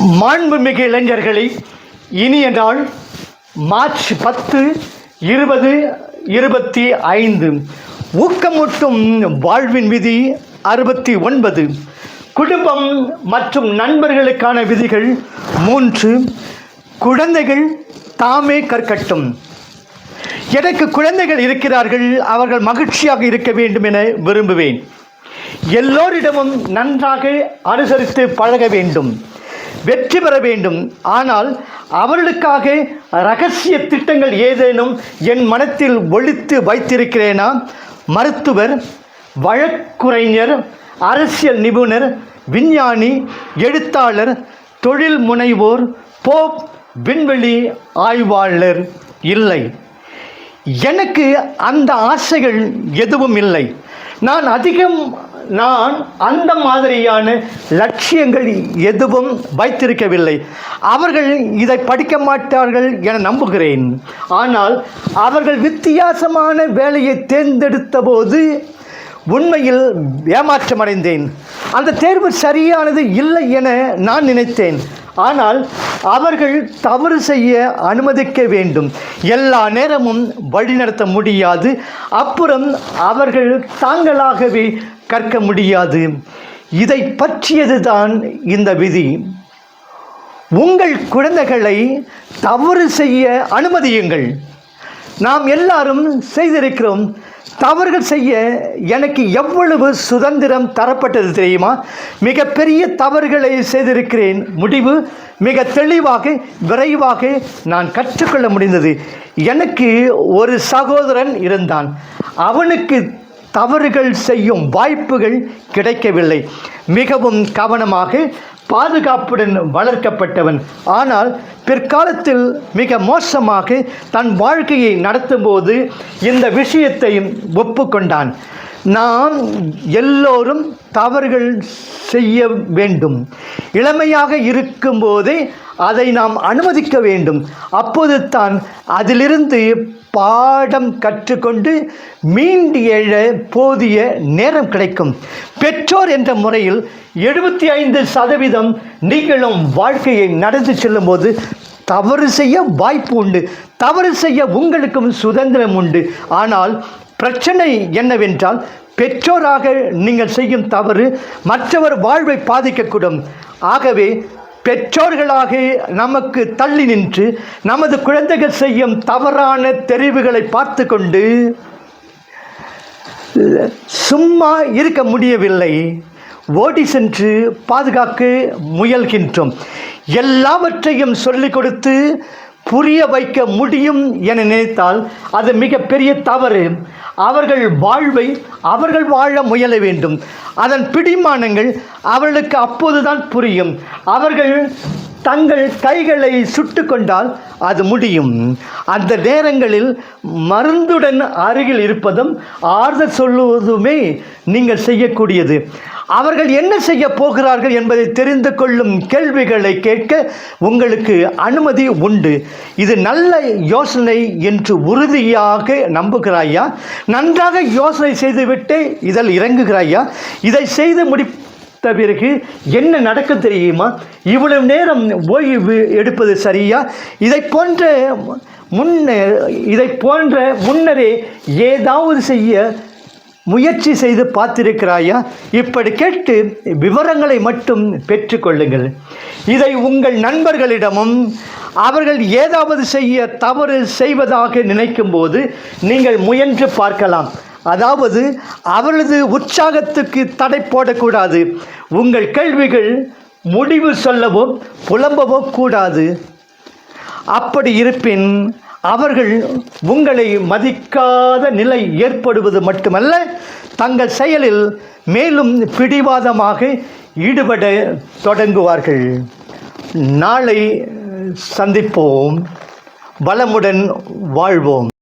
மாண்புமிகு இளைஞர்களை இனி என்றால் மார்ச் பத்து இருபது இருபத்தி ஐந்து. ஊக்கமூட்டும் வாழ்வின் விதி அறுபத்தி ஒன்பது. குடும்பம் மற்றும் நண்பர்களுக்கான விதிகள் மூன்று. குழந்தைகள் தாமே கற்கட்டும். எனக்கு குழந்தைகள் இருக்கிறார்கள் அவர்கள் மகிழ்ச்சியாக இருக்க வேண்டும் என விரும்புவேன். எல்லோரிடமும் நன்றாக அனுசரித்து பழக வேண்டும். வெற்றி பெற வேண்டும். ஆனால் அவர்களுக்காக ரகசிய திட்டங்கள் ஏதேனும் என் மனத்தில் ஒழித்து வைத்திருக்கிறேனா? மருத்துவர் வழக்குரைஞர் அரசியல் நிபுணர் விஞ்ஞானி எழுத்தாளர் தொழில் முனைவோர் போப் விண்வெளி ஆய்வாளர் இல்லை. எனக்கு அந்த ஆசைகள் எதுவும் இல்லை. நான் அதிகம் நான் அந்த மாதிரியான லட்சியங்கள் எதுவும் வைத்திருக்கவில்லை. அவர்கள் இதை படிக்க மாட்டார்கள் என நம்புகிறேன். ஆனால் அவர்கள் வித்தியாசமான வேலையை தேர்ந்தெடுத்த போது உண்மையில் ஏமாற்றமடைந்தேன். அந்த தேர்வு சரியானது இல்லை என நான் நினைத்தேன். ஆனால் அவர்கள் தவறு செய்ய அனுமதிக்க வேண்டும். எல்லா நேரமும் வழிநடத்த முடியாது. அப்புறம் அவர்கள் தாங்களாகவே கற்க முடியாது. இதை பற்றியதுதான் இந்த விதி. உங்கள் குழந்தைகளை தவறு செய்ய அனுமதியுங்கள். நாம் எல்லாரும் செய்திருக்கிறோம் தவறுகள் செய்ய எனக்கு எவ்வளவு சுதந்திரம் தரப்பட்டது தெரியுமா? மிகப்பெரிய தவறுகளை செய்திருக்கிறேன். முடிவு மிக தெளிவாக விரைவாக நான் கற்றுக்கொள்ள முடிந்தது. எனக்கு ஒரு சகோதரன் இருந்தான். அவனுக்கு தவறுகள் செய்யும் வாய்ப்புகள் கிடைக்கவில்லை. மிகவும் கவனமாக பாதுகாப்புடன் வளர்க்கப்பட்டவன். ஆனால் பிற்காலத்தில் மிக மோசமாக தன் வாழ்க்கையை நடத்தும்போது இந்த விஷயத்தையும் ஒப்புக்கொண்டான். நாம் எல்லோரும் தவறுகள் செய்ய வேண்டும். இளமையாக இருக்கும்போதே அதை நாம் அனுமதிக்க வேண்டும். அப்போது தான் அதிலிருந்து பாடம் கற்றுக்கொண்டு மீண்டு எழ போதிய நேரம் கிடைக்கும். பெற்றோர் என்ற முறையில் எழுபத்தி ஐந்து சதவீதம் நீங்களும் வாழ்க்கையை நடந்து செல்லும்போது தவறு செய்ய வாய்ப்பு உண்டு. தவறு செய்ய உங்களுக்கும் சுதந்திரம் உண்டு. ஆனால் பிரச்சனை என்னவென்றால் பெற்றோராக நீங்கள் செய்யும் தவறு மற்றவர் வாழ்வை பாதிக்கக்கூடும். ஆகவே பெற்றோர்களாக நமக்கு தள்ளி நின்று நமது குழந்தைகள் செய்யும் தவறான தெரிவுகளை பார்த்து கொண்டு சும்மா இருக்க முடியவில்லை. ஓடி சென்று பாதுகாக்க முயல்கின்றோம். எல்லாவற்றையும் சொல்லிக் கொடுத்து புரிய வைக்க முடியும் என நினைத்தால் அது மிகப்பெரிய தவறு. அவர்கள் வாழ்வை அவர்கள் வாழ முயல வேண்டும். அதன் பிடிமானங்கள் அவர்களுக்கு அப்போதுதான் புரியும். அவர்கள் தங்கள் கைகளை சுட்டு கொண்டால் அது முடியும். அந்த நேரங்களில் மருந்துடன் அருகில் இருப்பதும் ஆறுதல் சொல்லுவதுமே நீங்கள் செய்யக்கூடியது. அவர்கள் என்ன செய்ய போகிறார்கள் என்பதை தெரிந்து கொள்ளும் கேள்விகளை கேட்க உங்களுக்கு அனுமதி உண்டு. இது நல்ல யோசனை என்று உறுதியாக நம்புகிறாயா? நன்றாக யோசனை செய்துவிட்டு இதில் இறங்குகிறாயா? இதை செய்து முடி பிறகு என்ன நடக்கும் தெரியுமா? இவ்வளவு நேரம் ஓய்வு எடுப்பது சரியா? இதை போன்ற முன்ன இதை போன்ற முன்னரே ஏதாவது செய்ய முயற்சி செய்து பார்த்திருக்கிறாயா? இப்படி கேட்டு விவரங்களை மட்டும் பெற்றுக்கொள்ளுங்கள் இதை உங்கள் நண்பர்களிடமும் அவர்கள் ஏதாவது செய்ய தவறு செய்வதாக நினைக்கும்போது நீங்கள் முயன்று பார்க்கலாம். அதாவது அவரது உற்சாகத்துக்கு தடை போடக்கூடாது. உங்கள் கேள்விகள் முடிவு சொல்லவோ புலம்பவோ கூடாது. அப்படி இருப்பின் அவர்கள் உங்களை மதிக்காத நிலை ஏற்படுவது மட்டுமல்ல தங்கள் செயலில் மேலும் பிடிவாதமாக ஈடுபட தொடங்குவார்கள். நாளை சந்திப்போம். வளமுடன் வாழ்வோம்.